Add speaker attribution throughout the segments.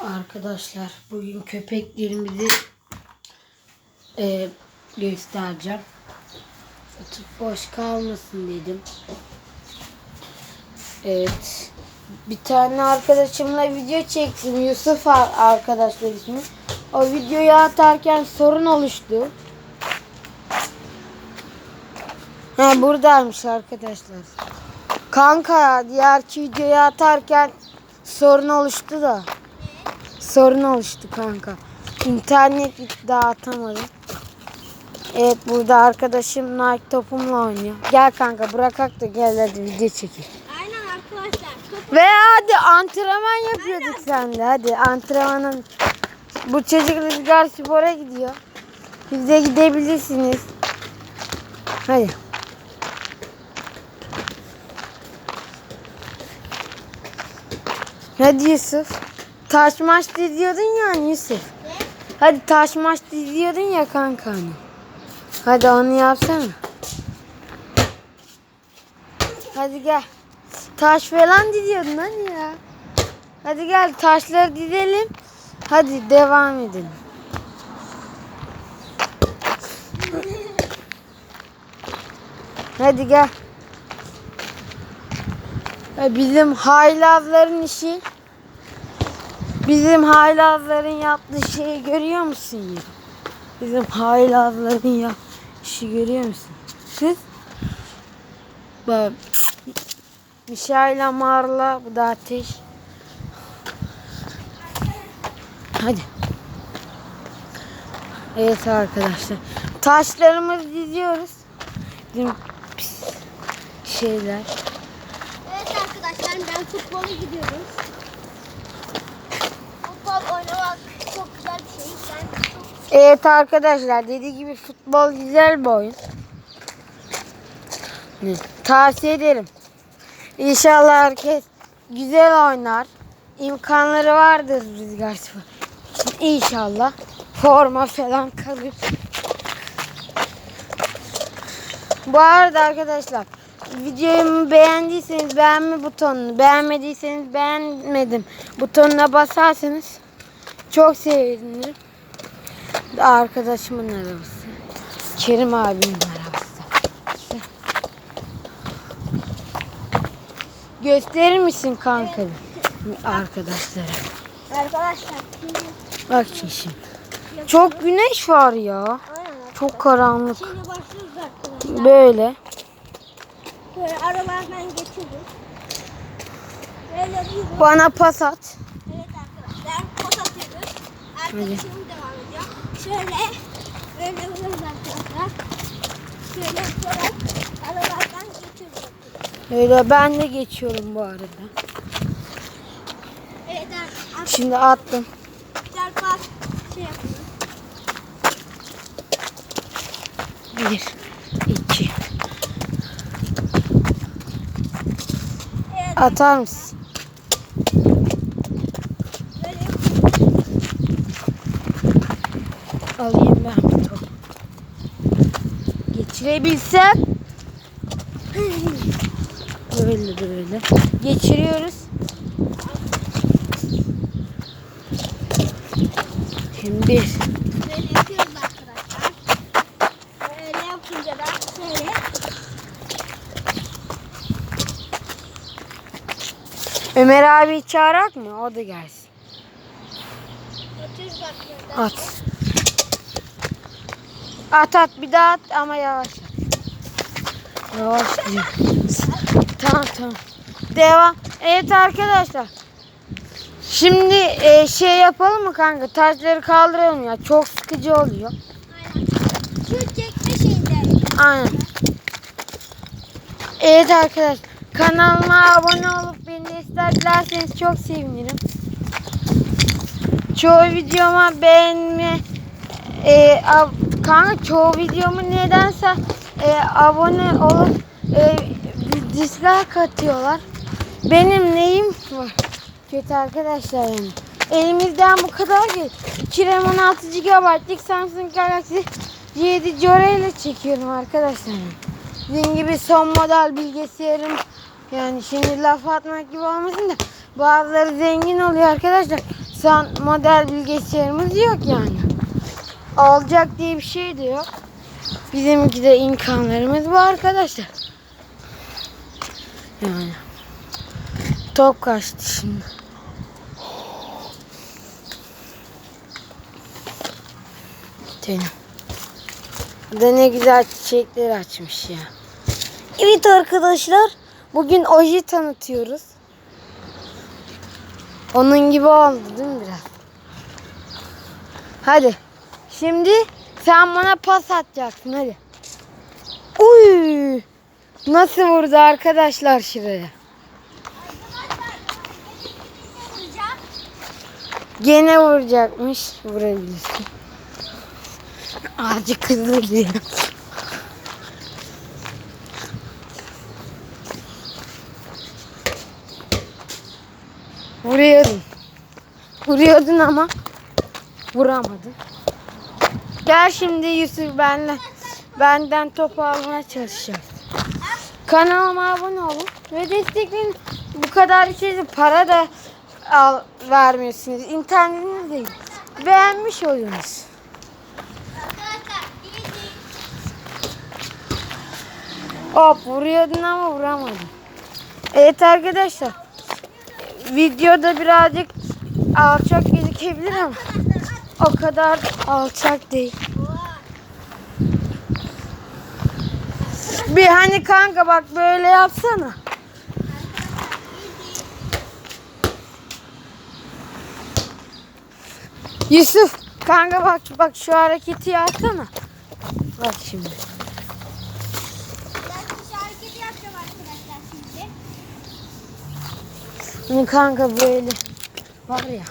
Speaker 1: Arkadaşlar bugün köpeklerimizi e, göstereceğim. Atıp boş kalmasın dedim. Evet. Bir tane arkadaşımla video çektim. Yusuf ar- arkadaşlar ismi. O videoyu atarken sorun oluştu. Ha buradaymış arkadaşlar. Kanka diğerki videoyu atarken sorun oluştu da. Sorun oluştu kanka. İnternet dağıtamadım. Evet burada arkadaşım Nike topumla oynuyor. Gel kanka bırakak da gel hadi video çekelim.
Speaker 2: Aynen arkadaşlar.
Speaker 1: Ve hadi antrenman yapıyorduk sende. Hadi antrenmanın. Bu çocuk rüzgar spora gidiyor. Siz de gidebilirsiniz. Hadi. Hadi Yusuf. Taş maç diziyordun ya hani Yusuf. Hadi taş maç diziyordun ya kanka hani. Hadi onu yapsana. Hadi gel. Taş falan diziyordun hani ya. Hadi gel taşları dizelim. Hadi devam edelim. Hadi gel. Bizim haylazların işi. Bizim haylazların yaptığı şeyi görüyor musun ya? Bizim haylazların ya işi görüyor musun? Kız. Bak. Mişayla Marla bu da ateş. Hadi. Evet arkadaşlar. Taşlarımızı diziyoruz. Bizim pis şeyler.
Speaker 2: Evet arkadaşlar ben futbola gidiyorum. Futbol oynamak çok güzel bir şey. Ben çok
Speaker 1: Evet arkadaşlar dediği gibi futbol güzel bir oyun. Tavsiye ederim. İnşallah herkes güzel oynar. İmkanları vardır rüzgar spor. İnşallah forma falan kalır. Bu arada arkadaşlar videomu beğendiyseniz beğenme butonunu, beğenmediyseniz beğenmedim butonuna basarsanız çok sevinirim. Arkadaşımın arabası. Kerim abimin arabası. Gösterir misin kanka arkadaşlara?
Speaker 2: Arkadaşlar
Speaker 1: Bak şimdi. Çok güneş var ya. Çok karanlık. Böyle.
Speaker 2: Böyle aralardan geçiyoruz. Böyle bir
Speaker 1: Bana pas at.
Speaker 2: Evet arkadaşlar pot atıyoruz. Arkadaşım devam ediyor. Şöyle böyle vuruyoruz arkadaşlar. Şöyle yaparak aralardan geçiyoruz.
Speaker 1: Öyle ben de geçiyorum bu arada.
Speaker 2: Evet arkadaşlar.
Speaker 1: Şimdi attım.
Speaker 2: Güzel pas şey yapıyoruz.
Speaker 1: Bir, iki.
Speaker 2: Evet
Speaker 1: Atar mısın? Alayım ben bu topu. Geçirebilsem. Böyle böyle. Geçiriyoruz. Şimdi bir.
Speaker 2: Böyle yapıyoruz arkadaşlar. Böyle yapınca da şöyle
Speaker 1: Ömer abi çağırak mı? O da gelsin. At. At at bir daha at ama yavaş at. Yavaş. Tamam tamam. Devam. Evet arkadaşlar. Şimdi e, şey yapalım mı kanka? Taşları kaldıralım ya. Çok sıkıcı oluyor.
Speaker 2: Aynen. Çekme şeyinde.
Speaker 1: Aynen. Evet arkadaşlar. Kanalıma abone olup desteklerseniz çok sevinirim. Çoğu videoma beğenme e, ab- kanka çoğu videomu nedense e, abone olup e, dislike atıyorlar. Benim neyim var? Kötü arkadaşlar yani. Elimizden bu kadar değil. 2 RAM 16 GB'lık Samsung Galaxy J7 Jore ile çekiyorum arkadaşlar. Dediğim gibi son model bilgisayarım yani şimdi laf atmak gibi olmasın da bazıları zengin oluyor arkadaşlar. San model bilgisayarımız yok yani. Alacak diye bir şey de yok. Bizimki de imkanlarımız var arkadaşlar. Yani. Top kaçtı şimdi. Benim. Da ne güzel çiçekler açmış ya. Evet arkadaşlar. Bugün oji tanıtıyoruz. Onun gibi oldu değil mi biraz? Hadi. Şimdi sen bana pas atacaksın hadi. Uy! Nasıl vurdu arkadaşlar şuraya? Gene vuracakmış. Vurabilirsin. Azıcık hızlı gidiyor. Vuruyordun. Vuruyordun ama vuramadın. Gel şimdi Yusuf benle benden topu almaya çalışacağız. Kanalıma abone olun ve destekleyin. Bu kadar değil, para da al, vermiyorsunuz. İnternetiniz değil. Beğenmiş oluyorsunuz. Hop vuruyordun ama vuramadın. Evet arkadaşlar. Videoda birazcık alçak gözükebilir ama o kadar alçak değil. Bir hani kanka bak böyle yapsana. Yusuf kanka bak bak şu hareketi yapsana. Bak şimdi.
Speaker 2: Ben.
Speaker 1: Hani kanka böyle var ya.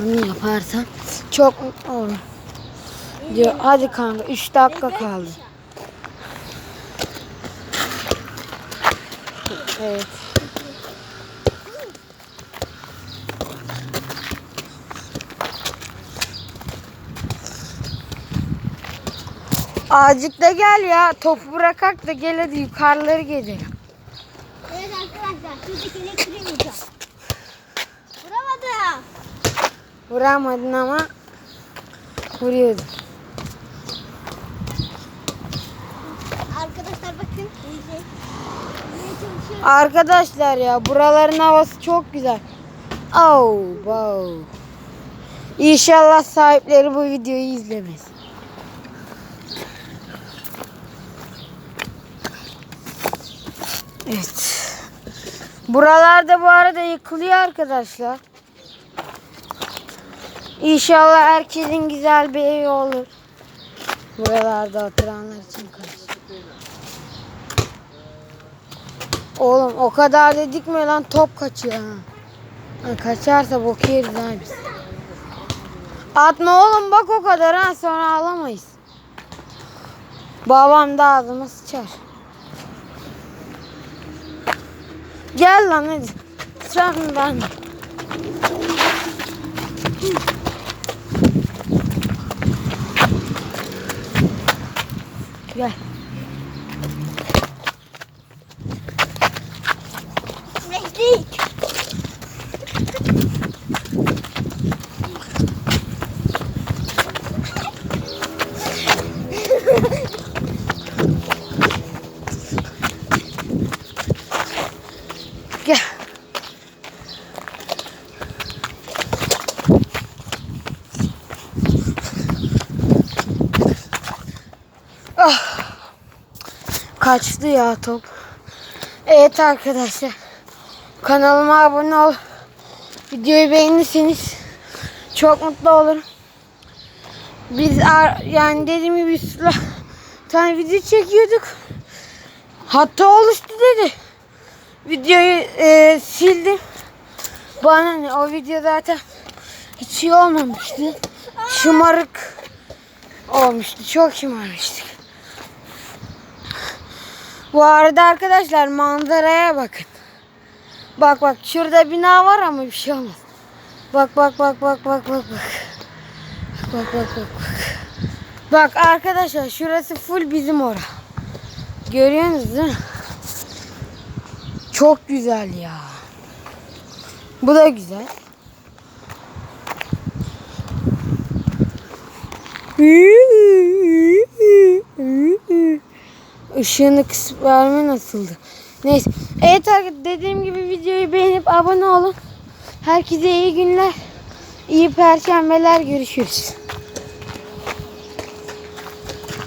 Speaker 1: Onu yaparsan çok mutlu olurum. Diyor hadi kanka 3 dakika kaldı. Evet. Azıcık da gel ya. Topu bırakak da gel hadi yukarıları gidelim.
Speaker 2: Evet arkadaşlar şuradaki elektriği
Speaker 1: Vuramadın ama vuruyordun.
Speaker 2: Arkadaşlar bakın.
Speaker 1: Arkadaşlar ya buraların havası çok güzel. Oh, wow. İnşallah sahipleri bu videoyu izlemez. Evet. Buralarda bu arada yıkılıyor arkadaşlar. İnşallah herkesin güzel bir evi olur. Buralarda oturanlar için karşı. Oğlum o kadar dedik mi lan top kaçıyor ha. Ha, kaçarsa bok yeriz ha biz. Atma oğlum bak o kadar ha sonra alamayız. Babam da ağzıma sıçar. Gel lan hadi. Sen ben. Gel. Ah. Kaçtı ya top. Evet arkadaşlar. Kanalıma abone ol. Videoyu beğenirseniz çok mutlu olurum. Biz yani dediğim gibi sürü tane video çekiyorduk. Hatta oluştu dedi. Videoyu e, sildim. Bana ne o video zaten hiç iyi olmamıştı. Şımarık olmuştu. Çok şımarmıştık. Bu arada arkadaşlar manzaraya bakın. Bak bak şurada bina var ama bir şey olmaz. Bak bak bak bak bak bak bak. Bak bak bak bak. Bak arkadaşlar şurası full bizim ora. Görüyorsunuz değil mi? Çok güzel ya. Bu da güzel. Işığını kısıp verme nasıldı? Neyse. Evet dediğim gibi videoyu beğenip abone olun. Herkese iyi günler. iyi perşembeler görüşürüz.